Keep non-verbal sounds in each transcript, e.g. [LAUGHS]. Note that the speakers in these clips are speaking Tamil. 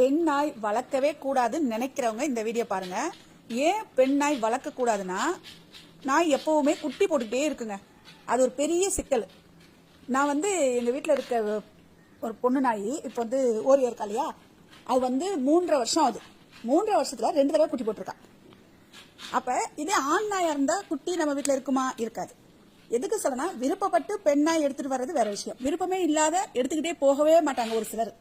பெண் நாய் வளர்க்கவே கூடாதுன்னு நினைக்கிறவங்க இந்த வீடியோ பாருங்க. ஏன் பெண் நாய் வளர்க்க கூடாதுன்னா நாய் எப்பவுமே குட்டி போட்டுக்கிட்டே இருக்குங்க. அது ஒரு பெரிய சிக்கல். நான் வந்து எங்க வீட்டில் இருக்க ஒரு பொண்ணு நாய் இப்போ வந்து ஓரியோ இருக்கா இல்லையா அது வந்து மூன்றரை வருஷம் ஆகுது. மூன்றரை வருஷத்துல ரெண்டு தடவை குட்டி போட்டிருக்கா. அப்ப இதே ஆண் நாயா இருந்தா குட்டி நம்ம வீட்டில் இருக்குமா? இருக்காது. எதுக்கு சொல்லனா விருப்பப்பட்டு பெண்ணா எடுத்துட்டு வர்றது வேற விஷயம். விருப்பமே இல்லாத எடுத்துக்கிட்டே போகவே மாட்டாங்க ஒரு சிலர்.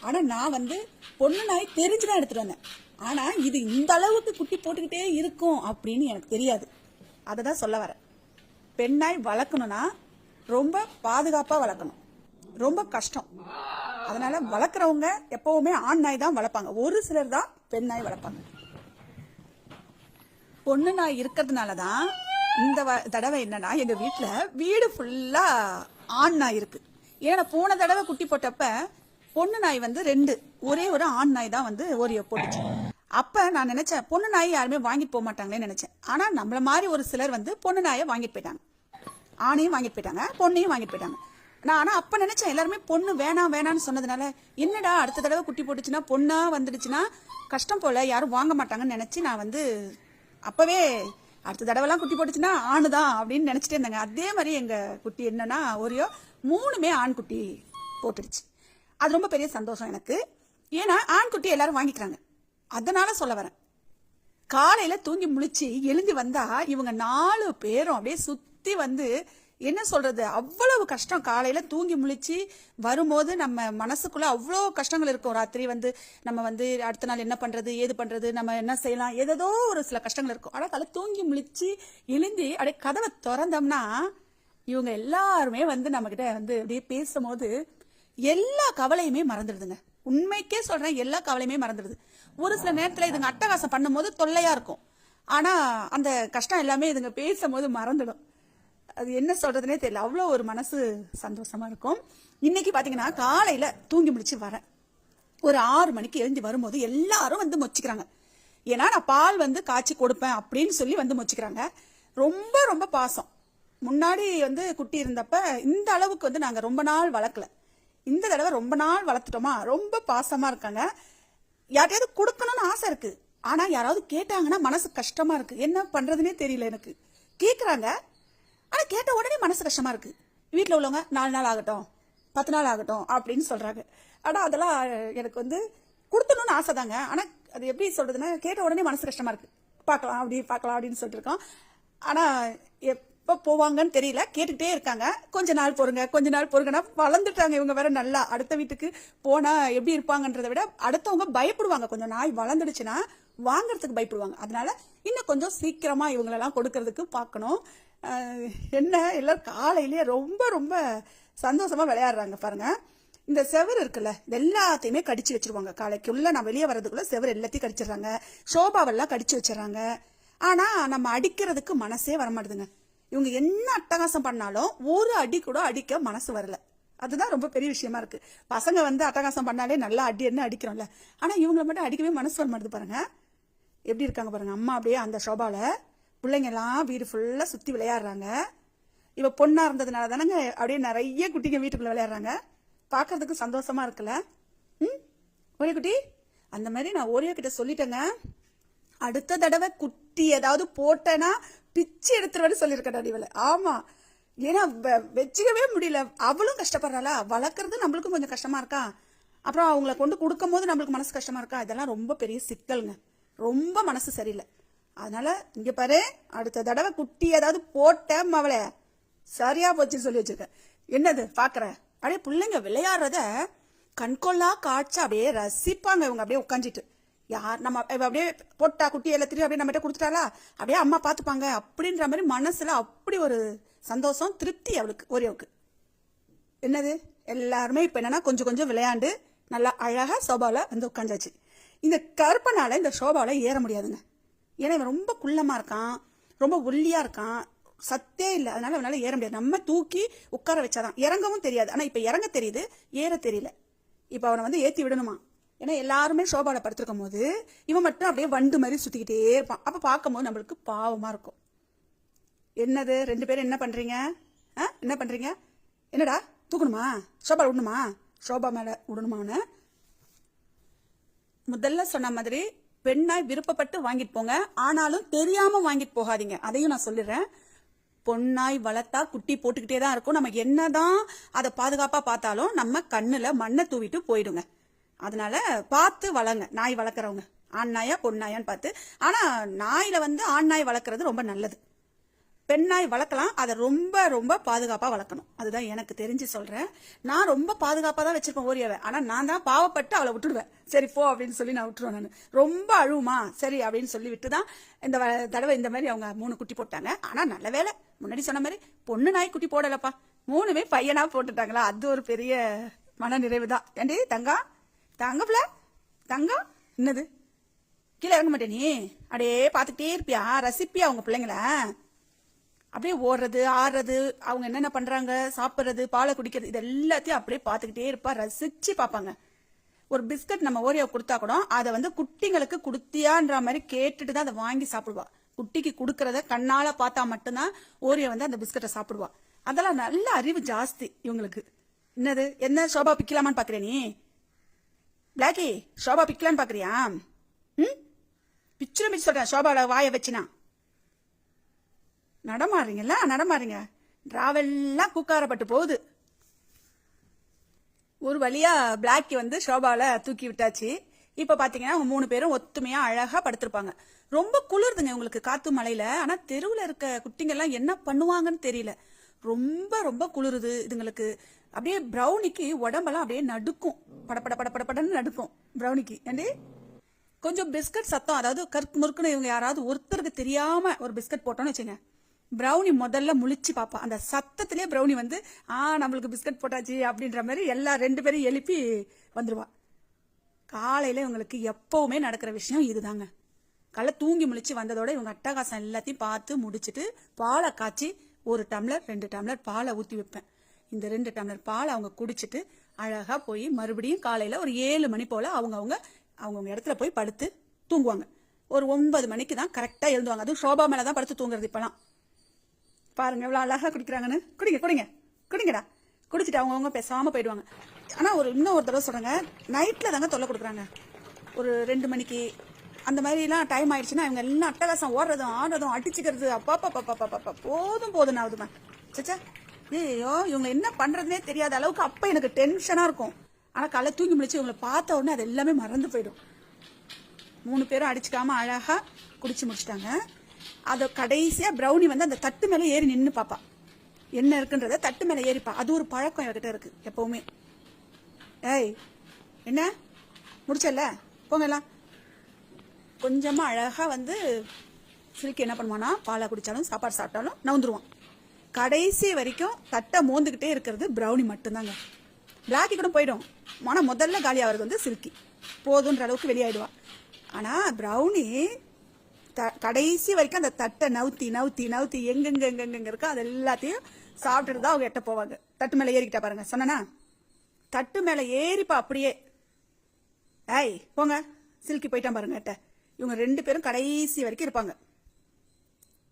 ஆனா நான் வந்து பொண்ணு நாய் தெரிஞ்சுதான் எடுத்துட்டு வந்தேன். ஆனா இது இந்த அளவுக்கு குட்டி போட்டுக்கிட்டே இருக்கும் அப்படின்னு எனக்கு தெரியாது. அதை தான் சொல்ல வரேன். பெண்ணாய் வளர்க்கணும்னா ரொம்ப பாதுகாப்பா வளர்க்கணும். ரொம்ப கஷ்டம். அதனால வளர்க்குறவங்க எப்பவுமே ஆண் நாய் தான் வளர்ப்பாங்க. ஒரு சிலர் தான் பெண் நாய் வளர்ப்பாங்க. பொண்ணு நாய் இருக்கிறதுனால தான் இந்த வ- தடவை என்னன்னா எங்க வீட்டுல வீடு ஃபுல்லா ஆண் நாய் இருக்கு. ஏன்னா போன தடவை குட்டி போட்டப்ப பொண்ணு நாய் வந்து ரெண்டு. ஒரே ஒரு ஆண் நாய் தான் வந்து ஓரியோ போட்டுச்சு. அப்ப நான் நினைச்சேன் பொண்ணு நாய் யாருமே வாங்கிட்டு போக மாட்டாங்களேன்னு நினைச்சேன். ஆனா நம்மள மாதிரி ஒரு சிலர் வந்து பொண்ணு நாயை வாங்கிட்டு போயிட்டாங்க. ஆணையும் வாங்கிட்டு போயிட்டாங்க பொண்ணையும் வாங்கிட்டு போயிட்டாங்க. நான் ஆனா அப்ப நினைச்சேன் எல்லாருமே பொண்ணு வேணாம் வேணாம்னு சொன்னதுனால என்னடா அடுத்த தடவை குட்டி போட்டுச்சுன்னா பொண்ணா வந்துடுச்சுன்னா கஷ்டம் போல யாரும் வாங்க மாட்டாங்கன்னு நினைச்சு நான் வந்து அப்பவே அடுத்த தடவைலாம் குட்டி போட்டுச்சுன்னா ஆணு தான் அப்படின்னு நினச்சிட்டே இருந்தாங்க. அதே மாதிரி எங்கள் குட்டி என்னன்னா ஒரியோ மூணுமே ஆண் குட்டி போட்டுடுச்சு. அது ரொம்ப பெரிய சந்தோஷம் எனக்கு. ஏன்னா ஆண் குட்டி எல்லாரும் வாங்கிக்கிறாங்க. அதனால சொல்ல வரேன். காலையில் தூங்கி முழிச்சு எழுந்து வந்தா இவங்க நாலு பேரும் அப்படியே சுற்றி வந்து என்ன சொல்றது? அவ்வளவு கஷ்டம். காலையில தூங்கி முழிச்சு வரும்போது நம்ம மனசுக்குள்ள அவ்வளோ கஷ்டங்கள் இருக்கும். ராத்திரி வந்து நம்ம வந்து அடுத்த நாள் என்ன பண்றது? ஏது பண்றது? நம்ம என்ன செய்யலாம்? ஏதோ ஒரு சில கஷ்டங்கள் இருக்கும். ஆனால் காலை தூங்கி முழிச்சு எழுந்தி அப்படியே கதவை திறந்தோம்னா இவங்க எல்லாருமே வந்து நம்ம கிட்ட வந்து அப்படியே பேசும்போது எல்லா கவலையுமே மறந்துடுதுங்க. உண்மைக்கே சொல்றேன் எல்லா கவலையுமே மறந்துடுது. ஒரு சில நேரத்துல இதுங்க அட்டகாசம் பண்ணும்போது தொல்லையா இருக்கும். ஆனா அந்த கஷ்டம் எல்லாமே இதுங்க பேசும்போது மறந்துடும். அது என்ன சொல்றதுனே தெரியல. அவ்வளோ ஒரு மனசு சந்தோஷமா இருக்கும். இன்னைக்கு பார்த்தீங்கன்னா காலையில் தூங்கி முடிச்சு வரேன். ஒரு ஆறு மணிக்கு எழுந்து வரும்போது எல்லாரும் வந்து மொச்சிக்கிறாங்க ஏன்னா நான் பால் வந்து காய்ச்சி கொடுப்பேன் அப்படின்னு சொல்லி வந்து மொச்சிக்கிறாங்க ரொம்ப ரொம்ப பாசம். முன்னாடி வந்து குட்டி இருந்தப்ப இந்த அளவுக்கு வந்து நாங்கள் ரொம்ப நாள் வளர்க்கல. இந்த தடவை ரொம்ப நாள் வளர்த்துட்டோமா? ரொம்ப பாசமாக இருக்காங்க. யார்ட்டையாவது கொடுக்கணும்னு ஆசை இருக்குது ஆனால் யாராவது கேட்டாங்கன்னா மனசு கஷ்டமாக இருக்குது என்ன பண்ணுறதுனே தெரியல எனக்கு. கேட்குறாங்க ஆனா கேட்ட உடனே மனசு கஷ்டமா இருக்கு. வீட்டில் உள்ளவங்க நாலு நாள் ஆகட்டும் பத்து நாள் ஆகட்டும் அப்படின்னு சொல்றாங்க. ஆனா அதெல்லாம் எனக்கு வந்து கொடுத்தணும்னு ஆசை தாங்க ஆனா அது எப்படி சொல்றதுன்னா கேட்ட உடனே மனசு கஷ்டமா இருக்கு. பார்க்கலாம் அப்படி பார்க்கலாம் அப்படின்னு சொல்லிட்டு இருக்கோம். ஆனா போவாங்கன்னு தெரியல. கேட்டுக்கிட்டே இருக்காங்க. கொஞ்ச நாள் பொறுங்க கொஞ்ச நாள் பொறுங்கன்னா வளர்ந்துட்டாங்க இவங்க வேற நல்லா. அடுத்த வீட்டுக்கு போனா எப்படி இருப்பாங்கன்றதை விட அடுத்தவங்க பயப்படுவாங்க. கொஞ்சம் நாய் வளர்ந்துடுச்சுன்னா வாங்குறதுக்கு பயப்படுவாங்க. அதனால இன்னும் கொஞ்சம் சீக்கிரமா இவங்களெல்லாம் கொடுக்கறதுக்கு பார்க்கணும். என்ன? எல்லோரும் காலையிலேயே ரொம்ப ரொம்ப சந்தோஷமாக விளையாடுறாங்க பாருங்கள் இந்த செவர் இருக்குல்ல எல்லாத்தையுமே கடிச்சு வச்சிருவாங்க. காலைக்குள்ளே நான் வெளியே வரதுக்குள்ளே செவர் எல்லாத்தையும் கடிச்சிடுறாங்க. சோபாவெல்லாம் கடிச்சு வச்சிடறாங்க. ஆனால் நம்ம அடிக்கிறதுக்கு மனசே வரமாட்டுதுங்க. இவங்க என்ன அட்டகாசம் பண்ணாலும் ஒரு அடி கூட அடிக்க மனசு வரல. அதுதான் ரொம்ப பெரிய விஷயமா இருக்கு. பசங்க வந்து அட்டகாசம் பண்ணாலே நல்லா அடி என்ன அடிக்கிறோம்ல. ஆனால் இவங்களை மட்டும் அடிக்கவே மனசு வர மாட்டுது பாருங்க. எப்படி இருக்காங்க பாருங்க அம்மா அப்படியே அந்த ஷோபாவில் பிள்ளைங்கெல்லாம் வீடு ஃபுல்லாக சுற்றி விளையாடுறாங்க. இவள் பொண்ணாக இருந்ததுனால தானங்க அப்படியே நிறைய குட்டிங்க வீட்டுக்குள்ளே விளையாடுறாங்க. பார்க்குறதுக்கு சந்தோஷமா இருக்குல்ல? ம்? ஒரே குட்டி அந்த மாதிரி நான் ஒரே கிட்ட சொல்லிட்டேங்க. அடுத்த தடவை குட்டி ஏதாவது போட்டேன்னா பிச்சு எடுத்துருவேன்னு சொல்லியிருக்கேன் இவளை. ஆமாம் ஏன்னா வெ- வச்சுக்கவே முடியல. அவளும் கஷ்டப்படுறாளா? வளர்க்குறது நம்மளுக்கும் கொஞ்சம் கஷ்டமாக இருக்கா? அப்புறம் அவங்கள கொண்டு கொடுக்கும் போது நம்மளுக்கு மனசு கஷ்டமாக இருக்கா? இதெல்லாம் ரொம்ப பெரிய சிக்கலுங்க. ரொம்ப மனசு சரியில்லை. அதனால இங்க பாரு அடுத்த தடவை குட்டி ஏதாவது போட்டேன் அவளை. சரியா போச்சுன்னு சொல்லி வச்சிருக்கேன். என்னது பாக்குற? அப்படியே பிள்ளைங்க விளையாடுறத கண்கொள்ளா காட்சி அப்படியே ரசிப்பாங்க இவங்க அப்படியே உட்காந்துட்டு யார் நம்ம அப்படியே போட்டா குட்டி எல்லாத்தையும் அப்படியே நம்மகிட்ட கொடுத்துட்டாளா? அப்படியே அம்மா பார்த்துப்பாங்க அப்படின்ற மாதிரி மனசுல அப்படி ஒரு சந்தோஷம் திருப்தி அவளுக்கு ஒரேவுக்கு என்னது? எல்லாருமே இப்போ என்னன்னா கொஞ்சம் கொஞ்சம் விளையாண்டு நல்லா அழகாக சோபாவில் வந்து உட்காந்தாச்சு இந்த கருப்பனால இந்த சோபாவில் ஏற முடியாதுங்க. ஏன்னா இவன் ரொம்ப குள்ளமாக இருக்கான் ரொம்ப ஒல்லியாக இருக்கான். சத்தே இல்லை. அதனால அவனால ஏற முடியாது. நம்ம தூக்கி உட்கார வச்சாதான். இறங்கவும் தெரியாது. ஆனால் இப்போ இறங்க தெரியுது ஏற தெரியல. இப்போ அவனை வந்து ஏற்றி விடணுமா? ஏன்னா எல்லாருமே ஷோபாவில் படுத்திருக்கும் போது இவன் மட்டும் அப்படியே வண்டு மாதிரி சுற்றிக்கிட்டே இருப்பான். அப்போ பார்க்கும்போது நம்மளுக்கு பாவமாக இருக்கும். என்னது? ரெண்டு பேரும் என்ன பண்ணுறீங்க ஆ? என்ன பண்ணுறீங்க என்னடா? தூக்கணுமா? சோபால விடணுமா? சோபா மேலே விடணுமா அவனை? முதல்ல சொன்ன மாதிரி பெண்ணாய் விருப்பப்பட்டு வாங்கிட்டு போங்க. ஆனாலும் தெரியாம வாங்கிட்டு போகாதீங்க. அதையும் நான் சொல்லிடுறேன். பொண்ணாய் வளர்த்தா குட்டி போட்டுக்கிட்டே தான் இருக்கும். நம்ம என்னதான் அதை பாதுகாப்பா பார்த்தாலும் நம்ம கண்ணுல மண்ணை தூவிட்டு போயிடுங்க. அதனால பார்த்து வளங்க நாய் வளர்க்குறவங்க. ஆண் நாயா பொன் நாயான்னு பார்த்து. ஆனா நாயில வந்து ஆண் நாய் வளர்க்குறது ரொம்ப நல்லது. பெண்ணாய் வளர்க்கலாம். அதை ரொம்ப ரொம்ப பாதுகாப்பாக வளர்க்கணும். அதுதான் எனக்கு தெரிஞ்சு சொல்கிறேன் நான் ரொம்ப பாதுகாப்பாக தான் வச்சிருப்பேன் ஓரியாவை. ஆனால் நான் தான் பாவப்பட்டு அவளை விட்டுடுவேன். சரி போ அப்படின்னு சொல்லி நான் விட்டுருவேன் நான். ரொம்ப அழுவுமா? சரி அப்படின்னு சொல்லி விட்டு தான் இந்த வ- தடவை இந்த மாதிரி அவங்க மூணு குட்டி போட்டாங்க. ஆனால் நல்ல வேலை. முன்னாடி சொன்ன மாதிரி பொண்ணு நாய் குட்டி போடலப்பா. மூணுமே பையனா போட்டுட்டாங்களா? அது ஒரு பெரிய மன நிறைவு தான். ஏண்டி தங்கா? தங்கப்பில தங்கம் என்னது? கீழே இறங்க மாட்டேனி. நீ அப்படியே பார்த்துக்கிட்டே இருப்பியா? ரசிப்பியா உங்கள் பிள்ளைங்கள? அப்படியே ஓடுறது ஆடுறது அவங்க என்னென்ன பண்றாங்க சாப்பிட்றது பாலை குடிக்கிறது இது எல்லாத்தையும் அப்படியே பார்த்துக்கிட்டே இருப்பா. ரசிச்சு பார்ப்பாங்க. ஒரு பிஸ்கட் நம்ம ஓரியா கொடுத்தா கூட அதை வந்து குட்டிங்களுக்கு கொடுத்தியான்ற மாதிரி கேட்டுட்டு தான் அதை வாங்கி சாப்பிடுவா. குட்டிக்கு கொடுக்கறத கண்ணால பார்த்தா மட்டும்தான் ஓரியா வந்து அந்த பிஸ்கட்டை சாப்பிடுவா. அதெல்லாம் நல்ல அறிவு ஜாஸ்தி இவங்களுக்கு. என்னது? என்ன சோபா பிக்கலாமான்னு பாக்குறே நீ? பிளாக்கி ஷோபா பிக்கலான்னு பாக்குறியா ம்? பிச்சுரும் பிச்சு சொல்றேன் ஷோபாவோட வாயை வச்சுனா. நடமாறீங்கல்ல நடமாறீங்க டிராவல்லாம் கூக்காரப்பட்டு போகுது. ஒரு வழியா பிளாக்கி வந்து ஷோபால தூக்கி விட்டாச்சு. இப்ப பாத்தீங்கன்னா அவங்க மூணு பேரும் ஒத்துமையா அழகா படுத்திருப்பாங்க. ரொம்ப குளிர்துங்க உங்களுக்கு காத்து மலையில ஆனா தெருவுல இருக்க குட்டிங்க எல்லாம் என்ன பண்ணுவாங்கன்னு தெரியல. ரொம்ப ரொம்ப குளிருது இதுங்களுக்கு. அப்படியே ப்ரௌனிக்கு உடம்பெல்லாம் அப்படியே நடுக்கும். படபட படபடன்னு நடுக்கும். ப்ரௌனிக்கு ஏண்டி? கொஞ்சம் பிஸ்கட் சத்தம். அதாவது கருக்கு முறுக்குன்னு இவங்க யாராவது ஒருத்தருக்கு தெரியாம ஒரு பிஸ்கட் போட்டோம்னு வச்சுங்க ப்ரௌனி முதல்ல முழிச்சு பாப்பா. அந்த சத்தத்திலே பிரௌனி வந்து ஆ நம்மளுக்கு பிஸ்கட் போட்டாச்சு அப்படின்ற மாதிரி எல்லா ரெண்டு பேரும் எழுப்பி வந்துடுவா காலையில் இவங்களுக்கு எப்பவுமே நடக்கிற விஷயம் இதுதாங்க. காலைல தூங்கி முழிச்சு வந்ததோட இவங்க அட்டகாசம் எல்லாத்தையும் பார்த்து முடிச்சுட்டு பாலை காய்ச்சி ஒரு டம்ளர் ரெண்டு டம்ளர் பாலை ஊற்றி வைப்பேன். இந்த ரெண்டு டம்ளர் பால் அவங்க குடிச்சிட்டு அழகாக போய் மறுபடியும் காலையில் ஒரு ஏழு மணி போல் அவங்க அவங்க அவங்கவுங்க இடத்துல போய் படுத்து தூங்குவாங்க. ஒரு ஒன்பது மணிக்கு தான் கரெக்டாக எழுந்துவாங்க. அதுவும் ஷோபா மேலே தான் படுத்து தூங்குறது இப்போலாம் பாருங்க எவ்வளோ அழகாக குடிக்கிறாங்கன்னு. குடிங்க குடிங்க. குடிங்கடா. குடிச்சிட்டு அவங்கவுங்க பேசாமல் போயிடுவாங்க. ஆனால் ஒரு இன்னும் ஒரு தடவை சொல்றேங்க. நைட்டில் தாங்க தொல்லை கொடுக்குறாங்க. ஒரு ரெண்டு மணிக்கு. அந்த மாதிரிலாம் டைம் ஆயிடுச்சுன்னா இவங்க எல்லாம் அட்டகாசம் ஓடுறதும் ஆடுறதும் அடிச்சுக்கிறது அப்பா பாப்பா பாப்பா பாப்பா போதும் போதும் ஆகுதுமா சச்சா. ஐயோ இவங்க என்ன பண்ணுறதுனே தெரியாத அளவுக்கு அப்போ எனக்கு டென்ஷனாக இருக்கும். ஆனால் காலை தூங்கி முடிச்சு இவங்களை பார்த்த உடனே அது எல்லாமே மறந்து போயிடும். மூணு பேரும் அடிச்சுக்காம அழகாக குடிச்சு முடிச்சிட்டாங்க. அதை கடைசியா ப்ரௌனி வந்து அந்த தட்டு மேல ஏறி நின்னு பாப்பா. என்ன இருக்குன்றத தட்டு மேல ஏறிப்பா அது ஒரு பழக்கம் என்கிட்ட இருக்கு எப்பவுமே. ஏய் என்ன? முடிச்சல? போங்கலாம் கொஞ்சமாக கொஞ்சமா அழகா வந்து சிரிக்கு என்ன பண்ணுவானா பாலை குடிச்சாலும் சாப்பாடு சாப்பிட்டாலும் நவுந்துருவான். கடைசி வரைக்கும் தட்டை மோந்துக்கிட்டே இருக்கிறது ப்ரௌனி மட்டும்தாங்க. பிளாக்கி கூட போயிடும். ஆனால் முதல்ல காலி ஆகிறது வந்து சில்கி போதுன்ற அளவுக்கு வெளியாயிடுவா. ஆனால் ப்ரௌனி கடைசி வரைக்கும் அந்த தட்டை நவுத்தி நவுத்தி நவுத்தி எங்கெங்க எங்கெங்க இருக்கோ அது எல்லாத்தையும் சாப்பிட்டுட்டு தான் அவங்க எட்ட போவாங்க. தட்டு மேலே ஏறிக்கிட்டா பாருங்க. சொன்னனா? தட்டு மேலே ஏறிப்பா அப்படியே. ஏய் போங்க. சில்கி போயிட்டான் பாருங்க எட்ட. இவங்க ரெண்டு பேரும் கடைசி வரைக்கும் இருப்பாங்க.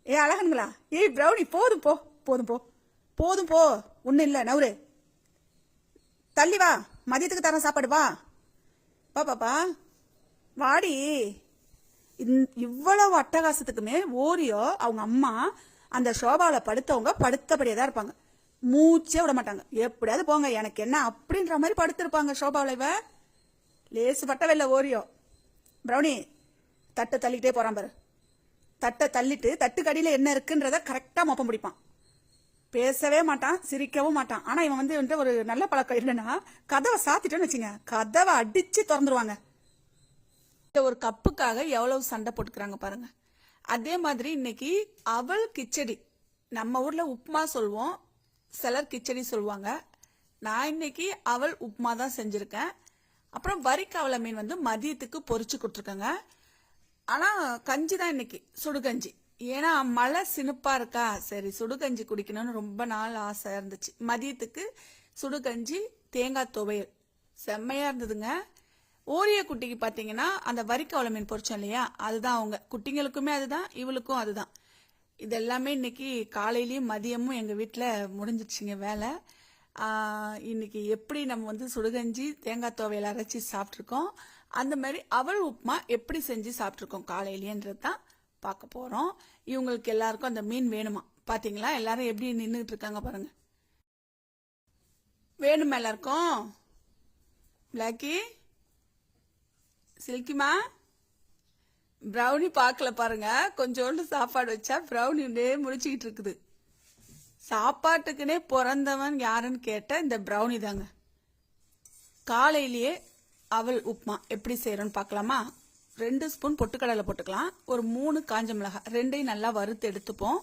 ஏ அழகனுங்களா? ஏய் ப்ரௌனி போதும் போ. போதும் போ. போதும் போ. ஒன்றும் இல்லை நவுரு தள்ளி வா. மதியத்துக்கு தரேன் சாப்பாடு வா. பா பாப்பா. வாடி. இவ்வளவு அட்டகாசத்துக்குமே ஓரியோ அவங்க அம்மா அந்த ஷோபாவில் படுத்தவங்க படுத்தபடியே தான் இருப்பாங்க. மூச்சே விட மாட்டாங்க. எப்படியாவது போங்க எனக்கு என்ன அப்படின்ற மாதிரி படுத்திருப்பாங்க ஷோபாவில் இவ. லேசு பட்டவில்ல ஓரியோ. பிரௌனி தட்டை தள்ளிக்கிட்டே போகிறான் பாரு. தட்டை தள்ளிட்டு தட்டுக்கடியில் என்ன இருக்குன்றத கரெக்டாக மொப்பம் பிடிப்பான் பேசவே மாட்டான் சிரிக்கவும் மாட்டான். ஆனால் இவன் வந்து வந்துட்டு ஒரு நல்ல பழக்கம் என்னன்னா கதவை சாத்திட்டோன்னு வச்சுங்க. கதவை அடித்து திறந்துருவாங்க. ஒரு கப்புக்காக எவ்வளவு சண்டை போட்டுக்கிறாங்க பாருங்க. அதே மாதிரி இன்னைக்கு அவல் கிச்சடி நம்ம ஊர்ல உப்புமா சொல்லுவோம் சிலர் கிச்சடி சொல்லுவாங்க நான் இன்னைக்கு அவல் உப்புமா தான் செஞ்சிருக்கேன். அப்புறம் வரிக்கவலை மீன் வந்து மதியத்துக்கு பொறிச்சு கொடுத்துருக்கேங்க. ஆனால் கஞ்சி தான் இன்னைக்கு சுடுகஞ்சி. ஏன்னா மழை சினுப்பா இருக்கா? சரி சுடுகஞ்சி குடிக்கணும்னு ரொம்ப நாள் ஆசை இருந்துச்சு. மதியத்துக்கு சுடுகஞ்சி தேங்காய் துவையல். செம்மையா இருந்ததுங்க. ஓரிய குட்டிக்கு பார்த்தீங்கன்னா அந்த வரிக்கவள மீன் பொரிச்சோம் இல்லையா? அதுதான் அவங்க. குட்டிங்களுக்குமே அதுதான் இவளுக்கும் அதுதான். இது எல்லாமே இன்னைக்கு காலையிலயும் மதியமும் எங்கள் வீட்டில் முடிஞ்சிடுச்சுங்க வேலை. இன்னைக்கு எப்படி நம்ம வந்து சுடுகஞ்சி தேங்காய் தோவையில் அரைச்சி சாப்பிட்ருக்கோம் அந்த மாதிரி அவள் உப்புமா எப்படி செஞ்சு சாப்பிட்ருக்கோம் காலையிலேன்றது தான் பார்க்க போகிறோம் இவங்களுக்கு எல்லாருக்கும் அந்த மீன் வேணுமா? பார்த்தீங்களா எல்லாரும் எப்படி நின்றுட்டு இருக்காங்க பாருங்க. வேணுமா எல்லாருக்கும்? பிளாக்கி சில்கிமா ப்ரௌனி பார்க்கல பாருங்க. கொஞ்சோண்டு சாப்பாடு வச்சா ப்ரௌனிலே முடிச்சுக்கிட்டு இருக்குது. சாப்பாட்டுக்குனே பிறந்தவன் யாருன்னு கேட்ட இந்த ப்ரௌனி தாங்க. காலையிலேயே அவல் உப்புமா எப்படி செய்கிறோன்னு பார்க்கலாமா? ரெண்டு ஸ்பூன் பொட்டுக்கடலை போட்டுக்கலாம். ஒரு மூணு காஞ்ச மிளகாய். ரெண்டையும் நல்லா வறுத்து எடுத்துப்போம்.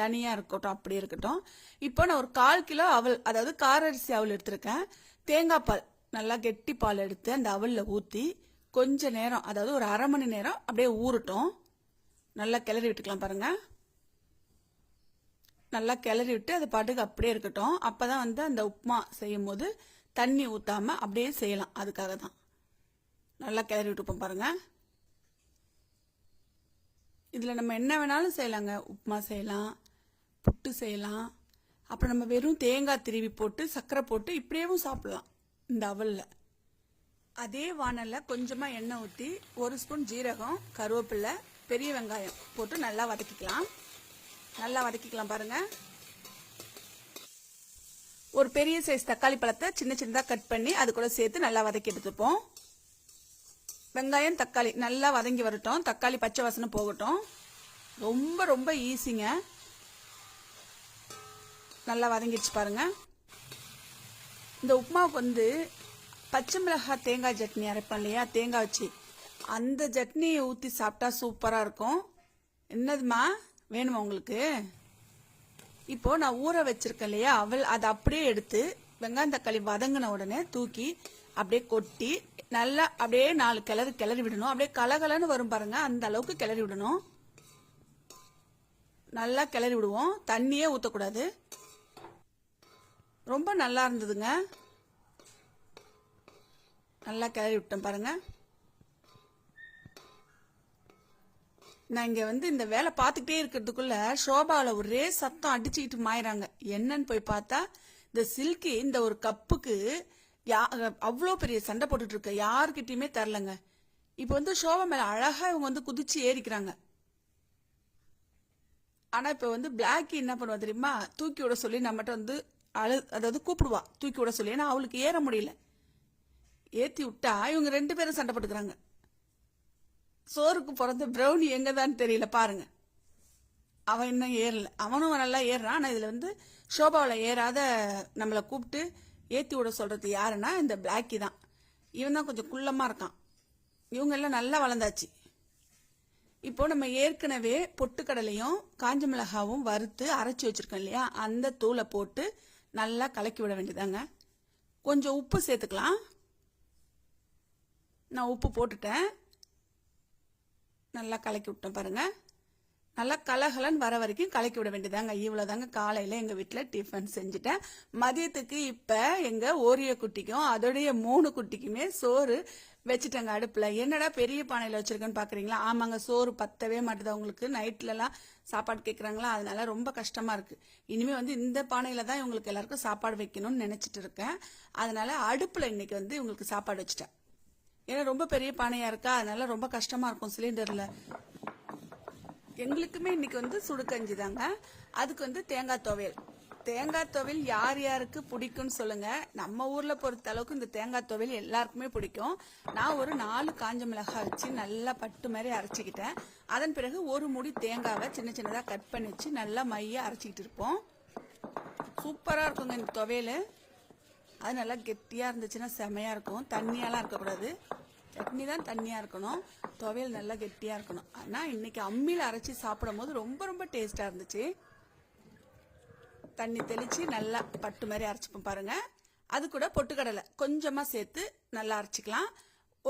தனியாக இருக்கட்டும் அப்படி இருக்கட்டும். இப்போ நான் ஒரு கால் கிலோ அவல் அதாவது கார அரிசி அவல் எடுத்திருக்கேன். தேங்காய் பால் நல்லா கெட்டி பால் எடுத்து அந்த அவலில் ஊற்றி கொஞ்ச நேரம் அதாவது ஒரு அரை மணி நேரம் அப்படியே ஊறட்டும். நல்லா கிளறி விட்டுக்கலாம் பாருங்க. நல்லா கிளறி விட்டு அது பாட்டுக்கு அப்படியே இருக்கட்டும். அப்பதான் வந்து அந்த உப்புமா செய்யும் போது தண்ணி ஊத்தாம அப்படியே செய்யலாம். அதுக்காக தான். நல்லா கிளறி விட்டுப்போம் பாருங்க. இதில் நம்ம என்ன வேணாலும் செய்யலாங்க. உப்புமா செய்யலாம் புட்டு செய்யலாம். அப்புறம் நம்ம வெறும் தேங்காய் திருவி போட்டு சர்க்கரை போட்டு இப்படியேவும் சாப்பிடலாம். இந்த அவலில். அதே வானல்ல கொஞ்சமா எண்ணெய் ஊற்றி ஒரு ஸ்பூன் ஜீரகம் கருவேப்பில்லை பெரிய வெங்காயம் போட்டு நல்லா வதக்கிக்கலாம். நல்லா வதக்கிக்கலாம் பாருங்க. ஒரு பெரிய சைஸ் தக்காளி பழத்தை சின்ன சின்னதாக கட் பண்ணி அது கூட சேர்த்து நல்லா வதக்கி எடுத்துப்போம். வெங்காயம் தக்காளி நல்லா வதங்கி வரட்டும். தக்காளி பச்சை வாசனை போகட்டும். ரொம்ப ரொம்ப ஈஸிங்க நல்லா வதங்கிடுச்சு பாருங்க. இந்த உப்புமாவுக்கு வந்து பச்சை மிளகாய் தேங்காய் சட்னி அரைப்பேன் இல்லையா? தேங்காய் வச்சு. அந்த சட்னியை ஊற்றி சாப்பிட்டா சூப்பராக இருக்கும். என்னதுமா வேணுமா உங்களுக்கு? இப்போ நான் ஊற வச்சிருக்கேன் இல்லையா? அவள் அதை அப்படியே எடுத்து வெங்காயம் தக்காளி வதங்கின உடனே தூக்கி அப்படியே கொட்டி நல்லா அப்படியே நாலு கிளறி கிளறி விடணும். அப்படியே கலகலன்னு வரும் பாருங்க. அந்த அளவுக்கு கிளறி விடணும். நல்லா கிளறி விடுவோம். தண்ணியே ஊற்றக்கூடாது ரொம்ப நல்லா இருந்ததுங்க. நல்லா கிளறி விட்டேன் பாருங்கள் நான் இங்கே வந்து இந்த வேலை பார்த்துக்கிட்டே இருக்கிறதுக்குள்ள ஷோபாவில் ஒரே சத்தம் அடிச்சுக்கிட்டு மாயிறாங்க. என்னன்னு போய் பார்த்தா இந்த சில்கி இந்த ஒரு கப்புக்கு யா அவ்வளோ பெரிய சண்டை போட்டுட்டு இருக்க. தரலங்க. இப்போ வந்து ஷோபா மேலே அழகாக இவங்க வந்து குதிச்சு ஏறிக்கிறாங்க. ஆனால் இப்போ வந்து பிளாக்கி என்ன பண்ணுவா தெரியுமா? தூக்கி விட சொல்லி நம்மகிட்ட வந்து அழு அதாவது கூப்பிடுவா. தூக்கி விட சொல்லி. ஏன்னா அவளுக்கு ஏற முடியல. ஏத்தி விட்டா இவங்க ரெண்டு பேரும் சண்டை போட்டுக்கிறாங்க. சோறுக்கு பிறந்த ப்ரௌனி எங்க தான் தெரியல பாருங்க. அவன் இன்னும் ஏறல. அவனும் நல்லா ஏறுறான். ஆனால் இதுல வந்து ஷோபாவில் ஏறாத நம்மளை கூப்பிட்டு ஏத்தி விட சொல்றது யாருன்னா இந்த பிளாக்கி தான். இவன் தான் கொஞ்சம் குள்ளமா இருக்கான். இவங்க எல்லாம் நல்லா வளர்ந்தாச்சு. இப்போ நம்ம ஏற்கனவே பொட்டுக்கடலையும் காஞ்ச மிளகாவும் வறுத்து அரைச்சி வச்சிருக்கோம் இல்லையா? அந்த தூளை போட்டு நல்லா கலக்கி விட வேண்டியதாங்க கொஞ்சம் உப்பு சேர்த்துக்கலாம். நான் உப்பு போட்டுட்டேன். நல்லா கலக்கி விட்டேன் பாருங்க. நல்லா கலகலன்னு வர வரைக்கும் கலக்கி விட வேண்டியதாங்க. இவ்வளோதாங்க காலையில் எங்கள் வீட்டில் டிஃபன் செஞ்சுட்டேன். மதியத்துக்கு இப்போ எங்கள் ஓரிய குட்டிக்கும் அதோடைய மூணு குட்டிக்குமே சோறு வச்சுட்டேங்க அடுப்பில். என்னடா பெரிய பானையில் வச்சுருக்கேன்னு பார்க்குறீங்களா ஆமாங்க சோறு பத்தவே மாட்டுது. அவங்களுக்கு நைட்லலாம் சாப்பாடு கேட்குறாங்களா அதனால ரொம்ப கஷ்டமாக இருக்குது இனிமேல் வந்து இந்த பானையில் தான் இவங்களுக்கு எல்லாருக்கும் சாப்பாடு வைக்கணும்னு நினச்சிட்டு இருக்கேன். அதனால அடுப்பில் இன்னைக்கு வந்து இவங்களுக்கு சாப்பாடு வச்சுட்டேன். ஏன்னா ரொம்ப பெரிய பானையா இருக்கா? அதனால ரொம்ப கஷ்டமா இருக்கும் சிலிண்டர்ல. எங்களுக்குமே இன்னைக்கு வந்து சுடுக்கஞ்சி தாங்க. அதுக்கு வந்து தேங்காய் துவையல். தேங்காய் துவையல் யார் யாருக்கு பிடிக்கும்னு சொல்லுங்க. நம்ம ஊர்ல பொறுத்த அளவுக்கு இந்த தேங்காய் துவையல் எல்லாருக்குமே பிடிக்கும். நான் ஒரு நாலு காஞ்ச மிளகாய் வச்சு நல்லா பட்டு மாதிரி அரைச்சிக்கிட்டேன். அதன் பிறகு ஒரு முடி தேங்காவை சின்ன சின்னதா கட் பண்ணி வச்சு நல்லா மைய அரைச்சிக்கிட்டு இருப்போம். சூப்பரா இருக்குங்க இந்த துவையல். அது நல்லா கெட்டியா இருந்துச்சுன்னா செமையா இருக்கும். தண்ணியெல்லாம் இருக்கக்கூடாது. சட்னி தான் தண்ணியாக இருக்கணும். துவையல் நல்லா கெட்டியாக இருக்கணும். ஆனால் இன்னைக்கு அம்மியில் அரைச்சி சாப்பிடும் போது ரொம்ப ரொம்ப டேஸ்ட்டாக இருந்துச்சு. தண்ணி தெளித்து நல்லா பட்டு மாதிரி அரைச்சிப்போம் பாருங்கள் அது கூட பொட்டுக்கடலை கொஞ்சமாக சேர்த்து நல்லா அரைச்சிக்கலாம்.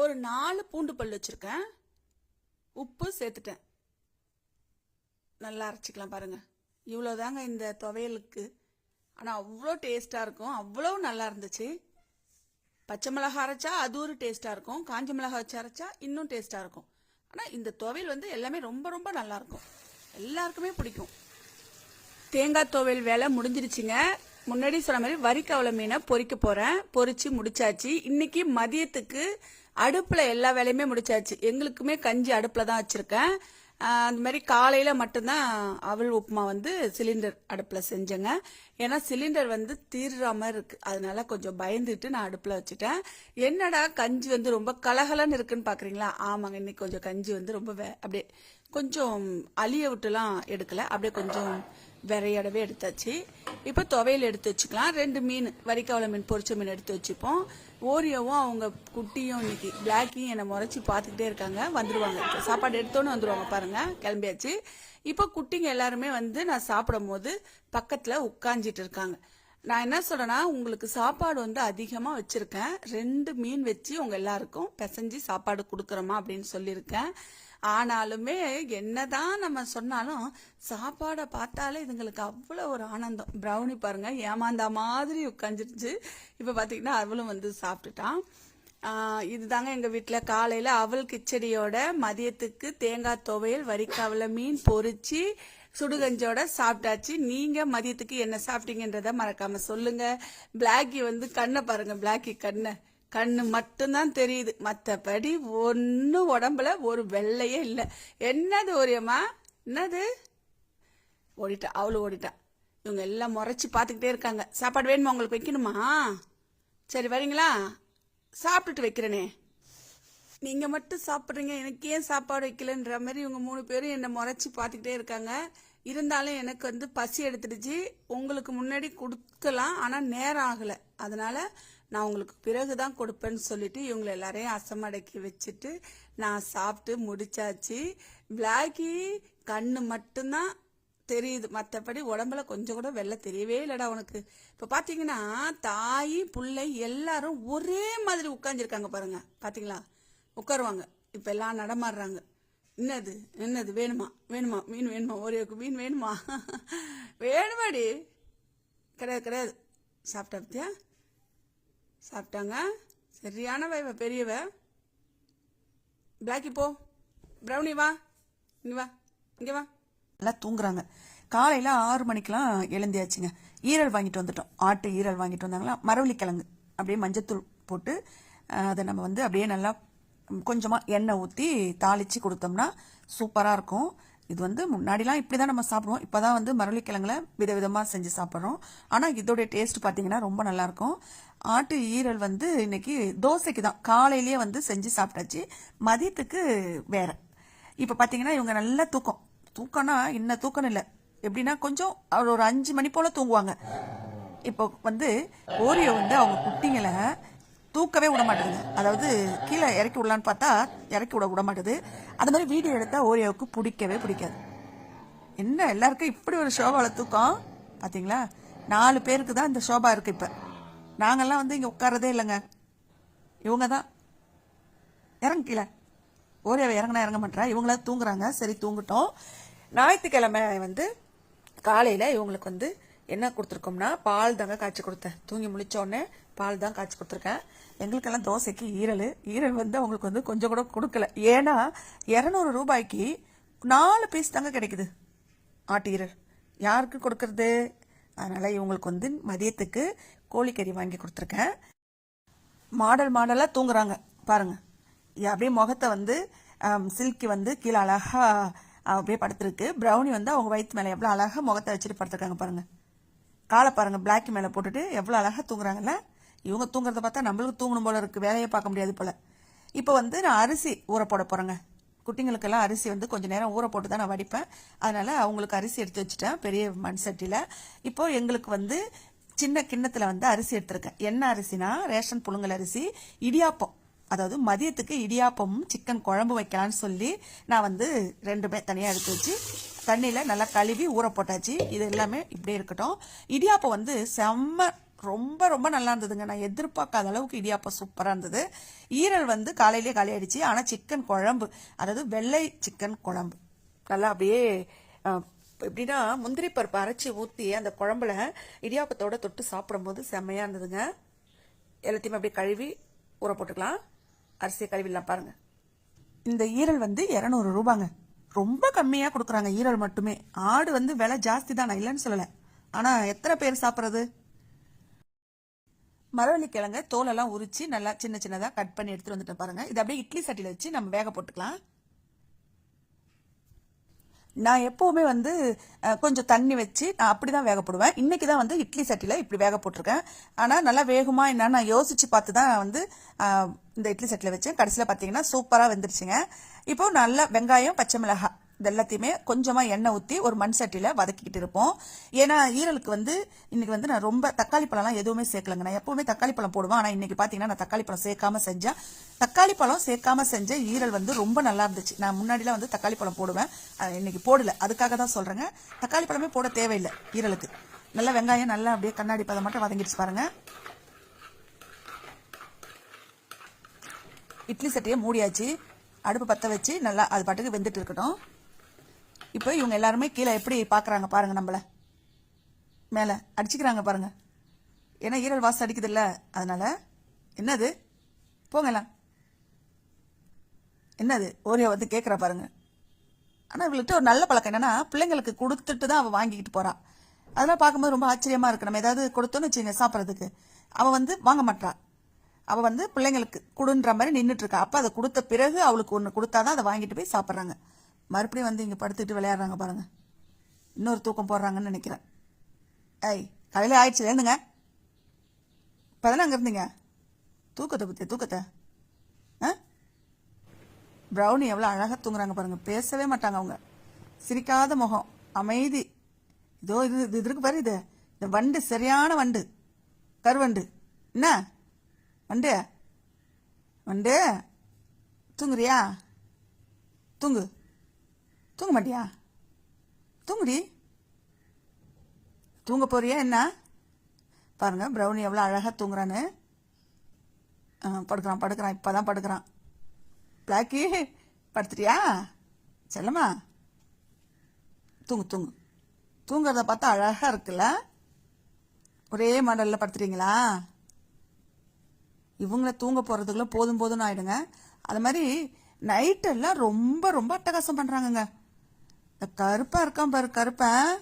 ஒரு நாலு பூண்டு பல் வச்சுருக்கேன். உப்பு சேர்த்துட்டேன். நல்லா அரைச்சிக்கலாம் பாருங்கள் இவ்வளோதாங்க இந்த துவையலுக்கு. ஆனால் அவ்வளோ டேஸ்ட்டாக இருக்கும். அவ்வளோ நல்லா இருந்துச்சு. பச்சை மிளகா அரைச்சா அது ஒரு டேஸ்ட்டாக இருக்கும். காஞ்ச மிளகா வச்சு அரைச்சா இன்னும் டேஸ்ட்டாக இருக்கும். ஆனால் இந்த துவையல் வந்து எல்லாமே ரொம்ப ரொம்ப நல்லாயிருக்கும் எல்லாருக்குமே பிடிக்கும். தேங்காய் துவையல் வேலை முடிஞ்சிருச்சுங்க. முன்னாடி சொன்ன மாதிரி வரிக்கவலை மீனை பொறிக்க போகிறேன் பொறிச்சு முடிச்சாச்சு. இன்னைக்கு மதியத்துக்கு அடுப்பில் எல்லா வேலையுமே முடிச்சாச்சு. எங்களுக்குமே கஞ்சி அடுப்பில் தான் வச்சுருக்கேன். அந்த மாதிரி காலையில் மட்டும்தான் அவள் உப்புமா வந்து சிலிண்டர் அடுப்பில் செஞ்சேங்க. ஏன்னா சிலிண்டர் வந்து தீர்ற மாதிரி இருக்குது அதனால கொஞ்சம் பயந்துட்டு நான் அடுப்பில் வச்சுட்டேன். என்னடா கஞ்சி வந்து ரொம்ப கலகலன்னு இருக்குன்னு பார்க்குறீங்களா ஆமாங்க இன்னைக்கு கொஞ்சம் கஞ்சி வந்து ரொம்ப வே- அப்படியே கொஞ்சம் அழிய விட்டுலாம் எடுக்கலை. அப்படியே கொஞ்சம் விரையாடவே எடுத்தாச்சு. இப்போ துவையல் எடுத்து வச்சுக்கலாம். ரெண்டு மீன் வரிக்காவல மீன் பொரிச்ச மீன் எடுத்து வச்சுப்போம். ஓரியோவும் அவங்க குட்டியும் இன்னைக்கு பிளாக்கையும் என்னை முறைச்சி பார்த்துக்கிட்டே இருக்காங்க. வந்துடுவாங்க சாப்பாடு எடுத்தோன்னு வந்துடுவாங்க பாருங்க. கிளம்பியாச்சு. இப்போ குட்டிங்க எல்லாருமே வந்து நான் சாப்பிடும் போது பக்கத்தில் உட்காந்துட்டு இருக்காங்க. நான் என்ன சொல்றேன்னா உங்களுக்கு சாப்பாடு வந்து அதிகமாக வச்சிருக்கேன். ரெண்டு மீன் வச்சு உங்க எல்லாருக்கும் பிசைஞ்சு சாப்பாடு கொடுக்குறோமா அப்படின்னு சொல்லியிருக்கேன். ஆனாலுமே என்னதான் நம்ம சொன்னாலும் சாப்பாடை பார்த்தாலே இதுங்களுக்கு அவ்வளோ ஒரு ஆனந்தம். ப்ரௌனி பாருங்க ஏமாந்தா மாதிரி உட்காந்துருச்சு இப்போ பார்த்தீங்கன்னா அவளும் வந்து சாப்பிட்டுட்டான். இதுதாங்க எங்கள் வீட்டில் காலையில் அவல் கிச்சடியோட மதியத்துக்கு தேங்காய் துவையல் வரிக்காவில் மீன் பொறிச்சு சுடுகஞ்சோட சாப்பிட்டாச்சு. நீங்க மதியத்துக்கு என்ன சாப்பிட்டீங்கன்றத மறக்காம சொல்லுங்க. பிளாக்கி வந்து கண்ணை பாருங்க பிளாக்கி கண்ணை. கண்ணு மட்டும்தான் தெரியுது. மற்றபடி ஒன்றும் உடம்புல ஒரு வெள்ளையே இல்லை. என்னது ஓரியம்மா? என்னது? ஓடிட்டா. அவளும் ஓடிட்டா. இவங்க எல்லாம் முறைச்சி பார்த்துக்கிட்டே இருக்காங்க. சாப்பாடு வேணுமா உங்களுக்கு வைக்கணுமா? சரி வரீங்களா? சாப்பிட்டுட்டு வைக்கிறேனே. நீங்கள் மட்டும் சாப்பிட்றீங்க. எனக்கு ஏன் சாப்பாடு வைக்கலன்ற மாதிரி இவங்க மூணு பேரும் என்னை முறைச்சி பார்த்துக்கிட்டே இருக்காங்க. இருந்தாலும் எனக்கு வந்து பசி எடுத்துடுச்சு. உங்களுக்கு முன்னாடி கொடுக்கலாம் ஆனால் நேரம் ஆகலை. அதனால நான் உங்களுக்கு பிறகு தான் கொடுப்பேன்னு சொல்லிட்டு இவங்களை எல்லாரையும் அசமடக்கி வச்சுட்டு நான் சாப்பிட்டு முடிச்சாச்சு. பிளாக்கி கண்ணு மட்டும்தான் தெரியுது. மற்றபடி உடம்புல கொஞ்சம் கூட வெள்ளை தெரியவே இல்லைடா உனக்கு. இப்போ பார்த்தீங்கன்னா தாய் பிள்ளை எல்லாரும் ஒரே மாதிரி உட்காந்துருக்காங்க பாருங்க. பார்த்தீங்களா உட்காருவாங்க. இப்போ எல்லாம் நடமாடுறாங்க. என்னது? என்னது? வேணுமா? வேணுமா? மீன் வேணுமா? ஒரேக்கு மீன் வேணுமா? [LAUGHS] வேணுமாடி? கிடையாது கிடையாது. சாப்பிட்டா பத்தியா? சாப்பிட்டாங்க. சரியானவ இவ பெரியவ. பிளாக்கி போ. ப்ரௌனி வா. இங்க வா. இங்க வா. நல்லா தூங்குறாங்க. காலையில் ஆறு மணிக்கெலாம் எழுந்தியாச்சுங்க. ஈரல் வாங்கிட்டு வந்துட்டோம். ஆட்டு ஈரல் வாங்கிட்டு வந்தாங்களா? மரவள்ளி கிழங்கு அப்படியே மஞ்சத்தூள் போட்டு அதை நம்ம வந்து அப்படியே நல்லா கொஞ்சமாக எண்ணெய் ஊற்றி தாளித்து கொடுத்தோம்னா சூப்பராக இருக்கும். இது வந்து முன்னாடிலாம் இப்படி தான் நம்ம சாப்பிடுவோம். இப்போ தான் வந்து மரவள்ளி கிழங்குல செஞ்சு சாப்பிட்றோம். ஆனால் இதோடைய டேஸ்ட் பார்த்தீங்கன்னா ரொம்ப நல்லாயிருக்கும். ஆட்டு ஈரல் வந்து இன்னைக்கு தோசைக்கு தான் காலையிலேயே வந்து செஞ்சு சாப்பிட்டாச்சு. மதியத்துக்கு வேற. இப்போ பார்த்தீங்கன்னா இவங்க நல்ல தூக்கம். தூக்கம்னா இன்ன தூக்கம் இல்லை. எப்படின்னா கொஞ்சம் அவர் ஒரு அஞ்சு மணி போல் தூங்குவாங்க. இப்போ வந்து ஓரியோ வந்து அவங்க குட்டிங்களை தூக்கவே விட மாட்டேங்குது அதாவது கீழே இறக்கி விடலான்னு பார்த்தா இறக்கி விட விட மாட்டேது அது மாதிரி வீடியோ எடுத்தால் ஓரியோவுக்கு பிடிக்கவே பிடிக்காது. என்ன எல்லாருக்கும் இப்படி ஒரு ஷோபாவில் தூக்கம்? பார்த்தீங்களா நாலு பேருக்கு தான் இந்த ஷோபா இருக்குது இப்போ. நாங்கள்லாம் வந்து இங்கே உட்காரதே இல்லைங்க. இவங்க தான் இறங்க கீழே. ஓரியாவை இறங்கினா இறங்க மாட்டா. இவங்களாம் தூங்குறாங்க. சரி தூங்கட்டும். ஞாயிற்றுக்கிழமை வந்து காலையில் இவங்களுக்கு வந்து என்ன கொடுத்துருக்கோம்னா பால் தாங்க காய்ச்சி கொடுத்தேன். தூங்கி முழிச்ச பால் தான் காய்ச்சி கொடுத்துருக்கேன். எங்களுக்கெல்லாம் தோசைக்கு ஈரல். ஈரல் வந்து அவங்களுக்கு வந்து கொஞ்சம் கூட கொடுக்கல. ஏன்னா இரநூறு ரூபாய்க்கு நாலு பீஸ் தாங்க கிடைக்குது. ஆட்டு ஈரல். யாருக்கு கொடுக்கறது? அதனால் இவங்களுக்கு வந்து மதியத்துக்கு கோழிக்கறி வாங்கி கொடுத்துருக்கேன். மாடல் மாடலாக தூங்குறாங்க. பாருங்கள் அப்படியே முகத்தை வந்து சில்கி வந்து கீழே அழகாக அப்படியே படுத்துருக்கு. ப்ரௌனி வந்து அவங்க வயிற்று மேலே எவ்வளோ அழகாக முகத்தை வச்சுட்டு படுத்துருக்காங்க பாருங்கள் காலை பாருங்கள் பிளாக் மேலே போட்டுட்டு எவ்வளோ அழகாக தூங்குறாங்கல்ல? இவங்க தூங்குறத பார்த்தா நம்மளுக்கு தூங்கணும் போல இருக்கு. வேலையை பார்க்க முடியாது போல. இப்போ வந்து நான் அரிசி ஊற போட போறேங்க. குட்டிங்களுக்கெல்லாம் அரிசி வந்து கொஞ்ச நேரம் ஊற போட்டு தான் நான் வடிப்பேன். அதனால அவங்களுக்கு அரிசி எடுத்து வச்சுட்டேன் பெரிய மண் சட்டியில். இப்போ எங்களுக்கு வந்து சின்ன கிண்ணத்துல வந்து அரிசி எடுத்திருக்கேன். என்ன அரிசினா ரேஷன் புழுங்கல் அரிசி இடியாப்பம். அதாவது மதியத்துக்கு இடியாப்பமும் சிக்கன் குழம்பு வைக்கலாம்னு சொல்லி நான் வந்து ரெண்டுமே தனியாக எடுத்து வச்சு தண்ணியில் நல்லா கழுவி ஊற போட்டாச்சு. இது எல்லாமே இப்படியே இருக்கட்டும். இடியாப்பம் வந்து செம்ம ரொம்ப ரொம்ப நல்லா இருந்ததுங்க. நான் எதிர்பார்க்காத அளவுக்கு இடியாப்பம் சூப்பராக இருந்தது. ஈரல் வந்து காலையிலேயே காலியாயிடுச்சு ஆனால் சிக்கன் குழம்பு அதாவது வெள்ளை சிக்கன் குழம்பு. நல்லா அப்படியே எப்படின்னா முந்திரி பருப்பு அரைச்சி ஊற்றி அந்த குழம்புல இடியாப்பத்தோட தொட்டு சாப்பிடும்போது செம்மையாக இருந்ததுங்க. எல்லாத்தையுமே அப்படியே கழுவி ஊற போட்டுக்கலாம். அரிசியை கழுவிடலாம் பாருங்கள் இந்த ஈரல் வந்து இரநூறு ரூபாங்க. ரொம்ப கம்மியாக கொடுக்குறாங்க ஈரல் மட்டுமே. ஆடு வந்து விலை ஜாஸ்தி தான் நான் இல்லைன்னு சொல்லலை. ஆனால் எத்தனை பேர் சாப்பிட்றது? மரவள்ளிக்கிழங்க தோலெல்லாம் உரிச்சு நல்லா சின்ன சின்னதாக கட் பண்ணி எடுத்துகிட்டு வந்துட்டேன் பாருங்க. இது அப்படியே இட்லி சட்டியில் வச்சு நம்ம வேக போட்டுக்கலாம். நான் எப்போவுமே வந்து கொஞ்சம் தண்ணி வச்சு நான் அப்படி தான் வேக போடுவேன். இன்றைக்கி தான் வந்து இட்லி சட்டியில் இப்படி வேக போட்டிருக்கேன். ஆனால் நல்லா வேகுமா என்னன்னு நான் யோசித்து பார்த்து தான் வந்து இந்த இட்லி சட்டியில் வச்சேன். கடைசியில் பார்த்தீங்கன்னா சூப்பராக வெந்துருச்சுங்க. இப்போ நல்லா வெங்காயம் பச்சை மிளகாய். இது எல்லாத்தையுமே கொஞ்சமாக எண்ணெய் ஊற்றி ஒரு மண் சட்டியில் வதக்கிக்கிட்டு இருப்போம். ஏன்னா ஈரலுக்கு வந்து இன்னைக்கு வந்து நான் ரொம்ப தக்காளி பழம்லாம் எதுவுமே சேர்க்கலங்க. நான் எப்பவுமே தக்காளி பழம் போடுவேன். ஆனால் இன்னைக்கு பார்த்தீங்கன்னா நான் தக்காளி பழம் சேர்க்காம செஞ்சேன். தக்காளி பழம் சேர்க்காம செஞ்ச ஈரல் வந்து ரொம்ப நல்லா இருந்துச்சு. நான் முன்னாடிலாம் வந்து தக்காளி பழம் போடுவேன். அஹ் இன்னைக்கு போடல. அதுக்காக தான் சொல்கிறேங்க தக்காளி பழமே போட தேவையில்லை ஈரலுக்கு. நல்லா வெங்காயம் நல்லா அப்படியே கண்ணாடி பதம் மட்டும் வதங்கிடுச்சு பாருங்கள் இட்லி சட்டியை மூடியாச்சு. அடுப்பு பற்ற வச்சு நல்லா அது பாட்டுக்கு வெந்துட்டு இருக்கட்டும். இப்போ இவங்க எல்லாருமே கீழே எப்படி பார்க்குறாங்க பாருங்க நம்மளை. மேலே அடிச்சுக்கிறாங்க பாருங்க. ஏன்னா ஈரல் வாசம் அடிக்குதுல்ல அதனால என்னது? போங்கலாம் என்னது? ஓரியா வந்து கேட்குறா பாருங்க. ஆனால் இவங்கள்ட்ட ஒரு நல்ல பழக்கம் என்னன்னா பிள்ளைங்களுக்கு கொடுத்துட்டு தான் அவள் வாங்கிக்கிட்டு போகிறான் அதெல்லாம் பார்க்கும்போது ரொம்ப ஆச்சரியமாக இருக்கு. நம்ம ஏதாவது கொடுத்தோன்னு வச்சுங்க சாப்பிட்றதுக்கு. அவள் வந்து வாங்க மாட்டான் அவள் வந்து பிள்ளைங்களுக்கு கொடுன்ற மாதிரி நின்றுட்டு இருக்கா. அப்போ அதை கொடுத்த பிறகு அவளுக்கு ஒன்று கொடுத்தாதான் அதை வாங்கிட்டு போய் சாப்பிட்றாங்க. மறுபடியும் வந்து இங்கே படுத்துக்கிட்டு விளையாடுறாங்க பாருங்கள் இன்னொரு தூக்கம் போடுறாங்கன்னு நினைக்கிறேன். ஐய் காலையில் ஆயிடுச்சு எழுந்துங்க. இப்போ தானே அங்கே இருந்தீங்க? தூக்கத்தை பற்றி தூக்கத்தை. ஆ? ப்ரௌனி எவ்வளோ அழகாக தூங்குறாங்க பாருங்கள் பேசவே மாட்டாங்க அவங்க. சிரிக்காத முகம். அமைதி. இதோ இது இது இருக்கு பாரு இது. இந்த வண்டு சரியான வண்டு. கருவண்டு. என்ன? வண்டு? வண்டு? தூங்குறியா? தூங்கு. தூங்க மாட்டியா தூங்குடி. தூங்க போறியா என்ன? பாருங்க ப்ரௌனி எவ்வளோ அழகாக தூங்குறான்னு. ஆ, படுக்கிறான் படுக்கிறான் இப்போ தான் படுக்கிறான். பிளாக்கி படுத்துட்டியா? செல்லம்மா. தூங்கு தூங்கு. தூங்குறத பார்த்தா அழகாக இருக்குல்ல? ஒரே மாடலில் படுத்துறீங்களா இவங்கள தூங்க போகிறதுக்குள்ளே போதும் போதும்னு ஆயிடுங்க. அது மாதிரி நைட்டெல்லாம் ரொம்ப ரொம்ப அட்டகாசம் பண்ணுறாங்கங்க இந்த கருப்பாக இருக்கான் பாரு கருப்பன்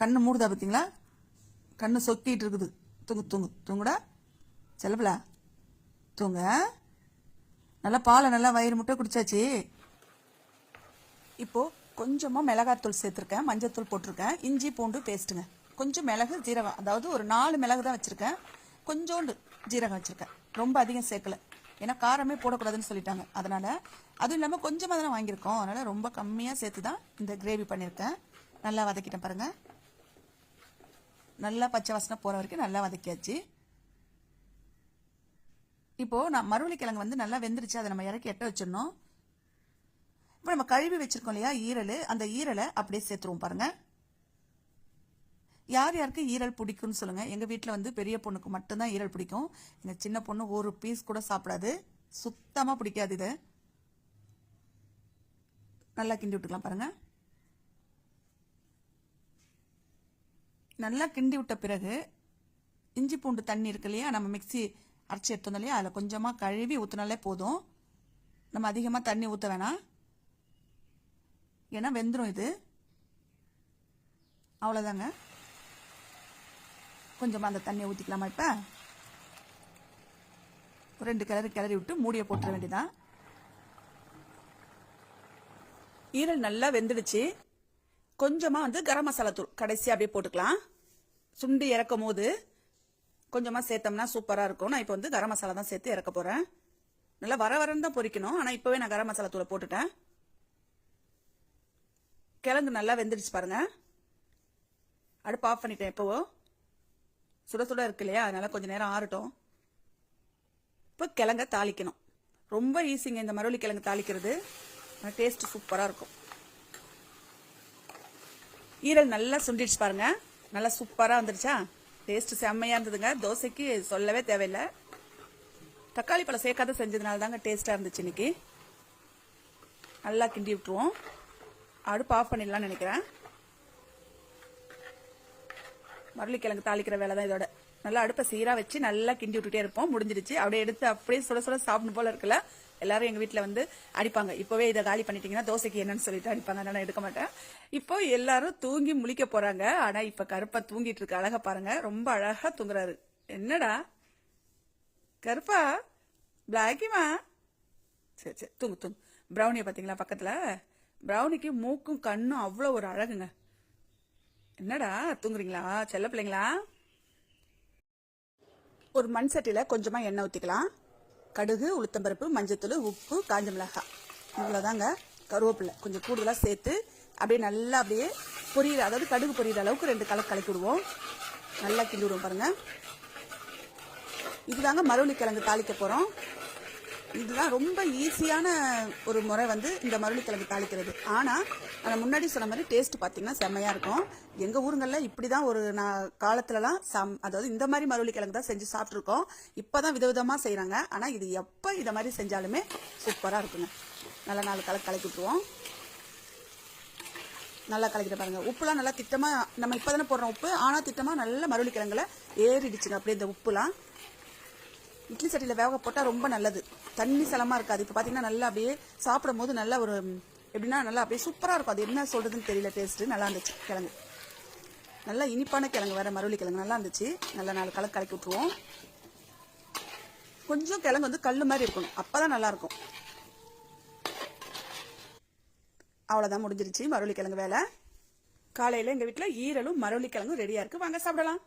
கண்ணு மூடுதா பார்த்தீங்களா கண்ணு சொக்கிட்டு இருக்குது. தூங்கு தூங்கு தூங்குடா. செல்லப்பில தூங்க. நல்லா பாலை நல்லா வயிறு முட்டை குடிச்சாச்சு. இப்போது கொஞ்சமாக மிளகாத்தூள் சேர்த்துருக்கேன். மஞ்சத்தூள் போட்டிருக்கேன். இஞ்சி பூண்டு பேஸ்ட்டுங்க. கொஞ்சம் மிளகு ஜீரகம். அதாவது ஒரு நாலு மிளகு தான் வச்சுருக்கேன். கொஞ்சோண்டு ஜீரகம் வச்சுருக்கேன். ரொம்ப அதிகம் சேர்க்கல. ஏன்னா காரமே போடக்கூடாதுன்னு சொல்லிட்டாங்க. அதனால அதுவும் இல்லாமல் கொஞ்சமாக தானே வாங்கியிருக்கோம். அதனால ரொம்ப கம்மியாக சேர்த்து தான் இந்த கிரேவி பண்ணியிருக்கேன். நல்லா வதக்கிட்டேன் பாருங்க. நல்லா பச்சை வாசனை போகிற வரைக்கும் நல்லா வதக்கியாச்சு. இப்போது நான் மருவள்ளி கிழங்கு வந்து நல்லா வெந்துருச்சு. அதை நம்ம இறக்கி எட்ட வச்சிடணும். இப்போ நம்ம கழுவி வச்சுருக்கோம் இல்லையா? ஈரல். அந்த ஈரலை அப்படியே சேர்த்துருவோம் பாருங்கள் யார் யாருக்கு ஈரல் பிடிக்கும்னு சொல்லுங்க. எங்க வீட்டில் வந்து பெரிய பொண்ணுக்கு மட்டும்தான் ஈரல் பிடிக்கும். எங்க சின்ன பொண்ணு ஒரு பீஸ் கூட சாப்பிடாது. சுத்தமா பிடிக்காது இது. நல்லா கிண்டி விட்டுக்கலாம் பாருங்க. நல்லா கிண்டி விட்ட பிறகு இஞ்சி பூண்டு தண்ணி இருக்கு இல்லையா? நம்ம மிக்ஸி அரைச்சி எடுத்தோம் இல்லையா? அதில் கொஞ்சமாக கழுவி ஊற்றினாலே போதும். நம்ம அதிகமாக தண்ணி ஊற்ற வேணாம். ஏன்னா வெந்துடும் இது. அவ்வளோதாங்க கொஞ்சமாக அந்த தண்ணியை ஊற்றிக்கலாமா இப்போ? ரெண்டு கிளறி கிளறி விட்டு மூடியை போட்டுற வேண்டியதான் ஈரல் நல்லா வெந்துடுச்சு. கொஞ்சமாக வந்து கரம் மசாலா தூள் கடைசியாக அப்படியே போட்டுக்கலாம். சுண்டி இறக்கும் போது கொஞ்சமாக சேர்த்தோம்னா சூப்பராக இருக்கும். நான் இப்போ வந்து கரம் மசாலா தான் சேர்த்து இறக்க போகிறேன் நல்லா வர வரன்னு தான் பொரிக்கணும் ஆனால் இப்போவே நான் கரம் மசாலா தூளை போட்டுட்டேன். கிழங்கு நல்லா வெந்துடுச்சு பாருங்கள் அடுப்பு ஆஃப் பண்ணிட்டேன் எப்போவோ. சுட சுட இருக்கு இல்லையா? அதனால கொஞ்சம் நேரம் ஆறட்டும். இப்போ கிழங்க தாளிக்கணும். ரொம்ப ஈஸிங்க இந்த மரவள்ளி கிழங்கு தாளிக்கிறது. டேஸ்ட் சூப்பராக இருக்கும். ஈரல் நல்லா சுண்டிடுச்சு பாருங்க. நல்லா சூப்பராக வந்துருச்சா டேஸ்ட் செம்மையாக இருந்ததுங்க. தோசைக்கு சொல்லவே தேவையில்லை. தக்காளி பழம் சேர்க்காத செஞ்சதுனால தாங்க டேஸ்ட்டாக இருந்துச்சு இன்னைக்கு. நல்லா கிண்டி விட்டுருவோம். அடுப்பு ஆஃப் பண்ணிடலாம்னு நினைக்கிறேன். மரளிக்கிழங்கு தாளிக்கிற வேலை தான் இதோட. நல்லா அடுப்பை சீராக வச்சு நல்லா கிண்டி விட்டுட்டே இருப்போம். முடிஞ்சிடுச்சு. அப்படியே எடுத்து அப்படியே சுட சுட சாப்பிடும் போல இருக்குல்ல. எல்லாரும் எங்க வீட்டில் வந்து அடிப்பாங்க. இப்பவே இதை காலி பண்ணிட்டீங்கன்னா தோசைக்கு என்னன்னு சொல்லிட்டு அடிப்பாங்க. நான் எடுக்க மாட்டேன். இப்போ எல்லாரும் தூங்கி முழிக்க போறாங்க. ஆனா இப்ப கருப்பா தூங்கிட்டு இருக்கு. அழகா பாருங்க. ரொம்ப அழகா தூங்குறாரு. என்னடா? கருப்பா? பிளாக்கிமா சரி சரி. தூங்கு தூங்கு. ப்ரௌனியை பார்த்தீங்களா பக்கத்தில்? ப்ரௌனிக்கு மூக்கும் கண்ணும் அவ்வளோ ஒரு அழகுங்க. என்னடா தூங்குறீங்களா? செல்ல பிள்ளைங்களா? ஒரு மண் சட்டியில் கொஞ்சமாக எண்ணெய் ஊற்றிக்கலாம் கடுகு உளுத்தம்பருப்பு மஞ்சத்தூள் உப்பு காஞ்ச மிளகாய் இவ்வளோதாங்க கருவேப்பிலை கொஞ்சம் கூடுதலாக சேர்த்து அப்படியே நல்லா அப்படியே பொரியிற அதாவது கடுகு பொரியிற அளவுக்கு ரெண்டு கலக்கு கலக்கி விடுவோம். நல்லா கிண்டி விடுவோம் பாருங்க. இதுதாங்க மரவள்ளி கிழங்கு தாளிக்க போகிறோம் இதுதான் ரொம்ப ஈஸியான ஒரு முறை வந்து இந்த மருளிக்கிழங்கு தாளிக்கிறது. ஆனால் நான் முன்னாடி சொன்ன மாதிரி டேஸ்ட் பார்த்தீங்கன்னா செம்மையாக இருக்கும். எங்கள் ஊருங்களில் இப்படி தான் ஒரு நான் காலத்துலலாம் சம் அதாவது இந்த மாதிரி மருளிக்கிழங்கு தான் செஞ்சு சாப்பிட்ருக்கோம் இப்போ தான் விதவிதமாக செய்கிறாங்க ஆனால் இது எப்போ இதை மாதிரி செஞ்சாலுமே சூப்பராக இருக்குங்க. நல்லா நாலு கலக்கு கலக்கி விட்டுருவோம். நல்லா கலக்கிட்டு பாருங்க. உப்புலாம் நல்லா திட்டமாக நம்ம இப்போ தானே போடுறோம் உப்பு ஆனால் திட்டமாக நல்லா மருளிக்கிழங்குல ஏறிடுச்சுங்க. அப்படியே இந்த உப்புலாம். இட்லி சட்டியில் வேக போட்டால் ரொம்ப நல்லது. தண்ணி சலமாக இருக்காது. இப்போ பார்த்தீங்கன்னா நல்லா அப்படியே சாப்பிடும் போது நல்ல ஒரு எப்படின்னா நல்லா அப்படியே சூப்பராக இருக்கும். அது என்ன சொல்கிறதுன்னு தெரியல டேஸ்ட்டு நல்லா இருந்துச்சு. கிழங்கு. நல்லா இனிப்பான கிழங்கு வேறு மரவள்ளி கிழங்கு. நல்லா இருந்துச்சு. நல்லா நாலு கலக்கு கலக்கி விட்ருவோம் கொஞ்சம் கிழங்கு வந்து கல் மாதிரி இருக்கணும். அப்போ தான் நல்லாயிருக்கும் அவ்வளோதான் முடிஞ்சிருச்சு. மரவள்ளி கிழங்கு வேலை. காலையில் எங்கள் வீட்டில் ஈரலும் மரவள்ளி கிழங்கும் ரெடியாக இருக்குது வாங்க சாப்பிடலாம்.